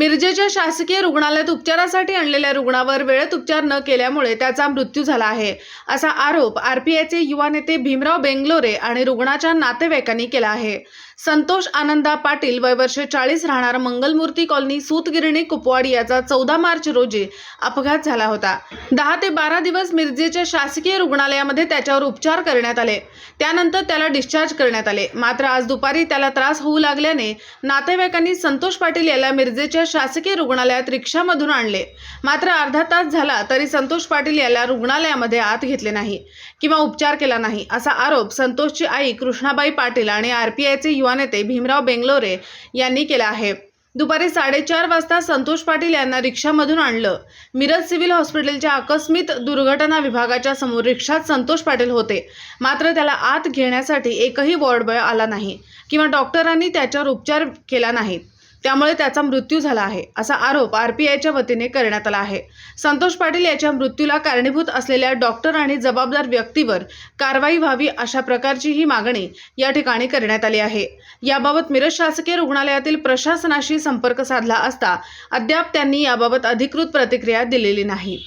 मिरजेच्या शासकीय रुग्णालयात उपचारासाठी आणलेल्या रुग्णावर वेळेत उपचार न केल्यामुळे त्याचा मृत्यू झाला आहे. असा आरोप आरपीआयचे युवा नेते भीमराव बेंगलोरे आणि रुग्णाच्या नातेवाईकांनी केला आहे. संतोष आनंदा पाटील वय वर्षे चाळीस राहणार मंगलमूर्ती कॉलनी सूतगिरणी कुपवाडी याचा चौदा मार्च रोजी अपघात झाला होता. दहा ते बारा दिवस मिरजेच्या शासकीय रुग्णालयामध्ये त्याच्यावर उपचार करण्यात आले. त्यानंतर त्याला डिस्चार्ज करण्यात आले. मात्र आज दुपारी त्याला त्रास होऊ लागल्याने नातेवाईकांनी संतोष पाटील याला मिरजेच्या शासकीय रुग्णालयात रिक्षामधून आणले. मात्र अर्धा तास झाला तरी संतोष पाटील याला रुग्णालयामध्ये आत घेतले नाही किंवा उपचार केला नाही असा आरोप संतोषची आई कृष्णाबाई पाटील आणि आरपीआयचे युवा नेते भीमराव बेंगलोरे यांनी केला आहे. दुपारी साडेचार वाजता संतोष पाटील यांना रिक्षामधून आणलं. मिरज सिव्हिल हॉस्पिटलच्या आकस्मिक दुर्घटना विभागाच्या समोर रिक्षात संतोष पाटील होते. मात्र त्याला आत घेण्यासाठी एकही वॉर्डबॉय आला नाही किंवा डॉक्टरांनी त्याच्यावर उपचार केला नाही. त्यामुळे त्याचा मृत्यू झाला आहे असा आरोप आरपीआयच्या वतीने करण्यात आला आहे. संतोष पाटील याच्या मृत्यूला कारणीभूत असलेल्या डॉक्टर आणि जबाबदार व्यक्तीवर कारवाई व्हावी अशा प्रकारची ही मागणी या ठिकाणी करण्यात आली आहे. याबाबत मिरज शासकीय रुग्णालयातील प्रशासनाशी संपर्क साधला असता अद्याप त्यांनी याबाबत अधिकृत प्रतिक्रिया दिलेली नाही.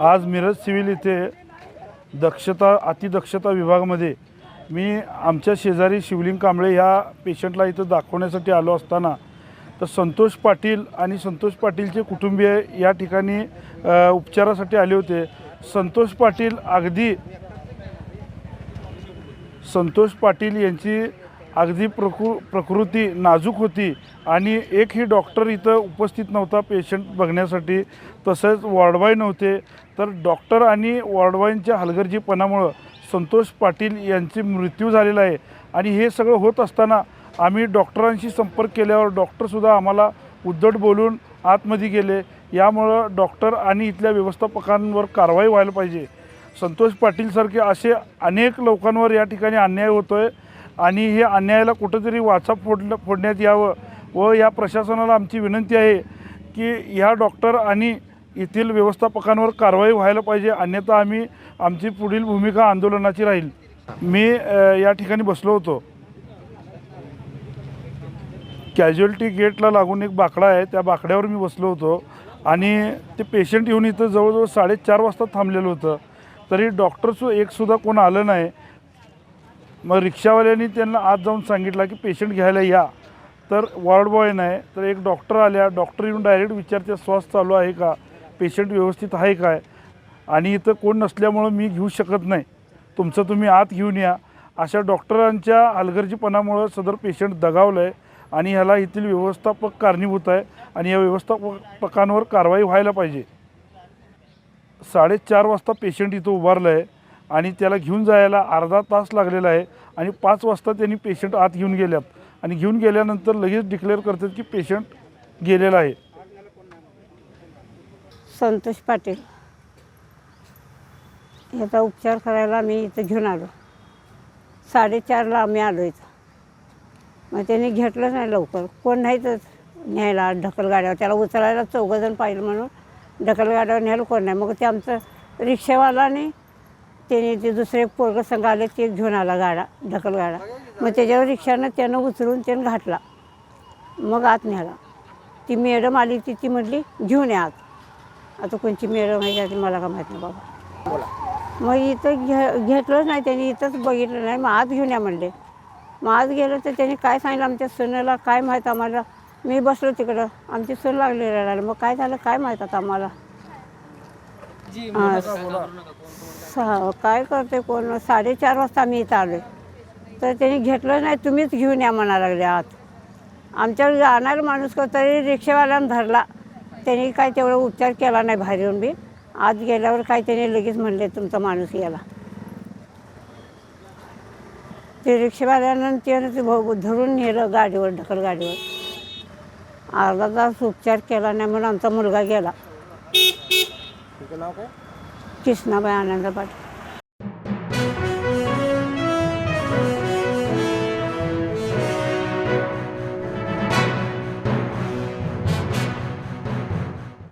आज मिरज सिव्हिल इथे दक्षता अतिदक्षता विभागामध्ये मी आमच्या शेजारी शिवलिंग कांबळे ह्या पेशंटला इथं दाखवण्यासाठी आलो असताना तर संतोष पाटील आणि संतोष पाटीलचे कुटुंबीय या ठिकाणी उपचारासाठी आले होते. संतोष पाटील अगदी संतोष पाटील यांची अगदी प्रकृ प्रकृती नाजूक होती आणि एकही डॉक्टर इथं उपस्थित नव्हता पेशंट बघण्यासाठी. तसंच वॉर्डबॉय नव्हते. तर डॉक्टर आणि वॉर्डवाईनच्या हलगर्जीपणामुळं संतोष पाटील यांची मृत्यू झालेला आहे. आणि हे सगळं होत असताना आम्ही डॉक्टरांशी संपर्क केल्यावर डॉक्टरसुद्धा आम्हाला उद्धट बोलून आतमध्ये गेले. यामुळं डॉक्टर आणि इथल्या व्यवस्थापकांवर कारवाई व्हायला पाहिजे. संतोष पाटीलसारखे असे अनेक लोकांवर या ठिकाणी अन्याय होतो आहे आणि हे अन्यायाला कुठंतरी वाचा फोडलं फोडण्यात यावं व या प्रशासनाला आमची विनंती आहे की ह्या डॉक्टर आणि येथील व्यवस्थापकांवर कारवाई व्हायला पाहिजे. अन्यथा आम्ही आमची पुढील भूमिका आंदोलनाची राहील. मी या ठिकाणी बसलो होतो. कॅज्युअल्टी गेटला लागून एक बाकडा आहे. त्या बाकड्यावर मी बसलो होतो. आणि ते पेशंट येऊन इथं जवळजवळ साडेचार वाजता थांबलेलं होतं. तरी डॉक्टरचं एकसुद्धा कोण आलं नाही. मग रिक्षावाल्यांनी त्यांना आत जाऊन सांगितलं की पेशंट घ्यायला या. तर वॉर्ड बॉय नाही तर एक डॉक्टर आल्या. डॉक्टर येऊन डायरेक्ट विचारते श्वास चालू आहे का? पेशंट व्यवस्थित आहे काय? आणि इथं कोण नसल्यामुळं मी घेऊ शकत नाही. तुमचं तुम्ही आत घेऊन या. अशा डॉक्टरांच्या हलगर्जीपणामुळं सदर पेशंट दगावलं आहे आणि ह्याला येथील व्यवस्थापक कारणीभूत आहे आणि या व्यवस्थापकांवर कारवाई व्हायला पाहिजे. साडेचार वाजता पेशंट इथं उभारलं आहे आणि त्याला घेऊन जायला अर्धा तास लागलेला आहे आणि पाच वाजता त्यांनी पेशंट आत घेऊन गेल्यात. आणि घेऊन गेल्यानंतर लगेच डिक्लेअर करतात की पेशंट गेलेला आहे. संतोष पाटील. याचा उपचार करायला मी इथं घेऊन आलो. साडेचारला आम्ही आलो इथं. मग त्यांनी घेतलंच नाही लवकर. कोण नाही तर न्यायला ढकलगाड्यावर त्याला उचलायला चौघंजण पाहिजे म्हणून ढकलगाड्यावर न्यायला कोण नाही. मग ते आमचं रिक्षावालाने त्याने ते दुसरे पोरगं संघ आले ते घेऊन आला गाडा ढकलगाडा मग त्याच्यावर रिक्षानं त्यानं उचलून त्यानं घातला. मग आत न्याला ती मॅडम आली ती ती म्हटली घेऊन या आत. आता कोणची मॅडम आहे का मला का माहीत नाही बाबा. मग इथं घे घेतलंच नाही त्यांनी इथंच बघितलं नाही. मग आत घेऊन या म्हणले. मग आत गेलं तर त्यांनी काय सांगितलं? आमच्या सोन्याला काय माहीत आम्हाला? मी बसलो तिकडं. आमची सून लागली रडायला. मग काय झालं? काय माहीत आता आम्हाला? हां काय करते कोण? साडेचार वाजता आम्ही इथं आलो तर त्यांनी घेतलं नाही तुम्हीच घेऊन या म्हणा लागले आत. आमच्यावर जाणार माणूस को तरी रिक्षावाल्यानं धरला. त्यांनी काय तेवढा उपचार केला नाही बाहेर येऊन बी. आत गेल्यावर काय त्याने लगेच म्हणले तुमचा माणूस याला ते रिक्षावाल्यानं त्यानं ते भाऊ धरून नेलं गाडीवर ढकल गाडीवर. अर्धा तास उपचार केला नाही म्हणून आमचा मुलगा गेला. कृष्णाबाई आनंद पाटील.